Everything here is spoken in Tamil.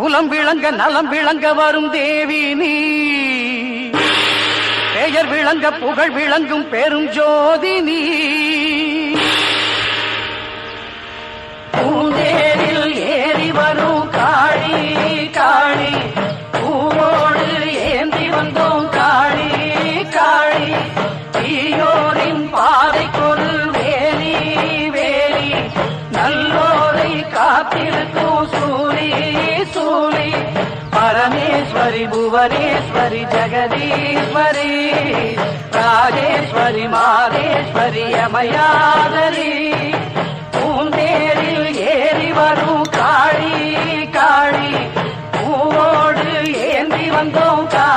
குலம் விளங்க நலம் விளங்க வரும் தேவி நீ. பெயர் விளங்க புகழ் விளங்கும் பெரும் ஜோதி நீ. பூந்தேரில் ஏறி வரும் காளி காளி. பூவோடு ஏந்தி வந்தோம் காளி காளி. தீயோரின் பாதை கொள் வேலி வேலி. நல்லோரை காத்திருக்கும் சூரி తూలి పరమేశ్వరి భువనేశ్వరి జగదీశ్వరి ராஜேஸ்வரி மாதேஸ்வரி அமயாதரி பூந்தேரில் ஏறி வரும் காளி காளி. பூவோடு ஏந்தி வந்தோம் கா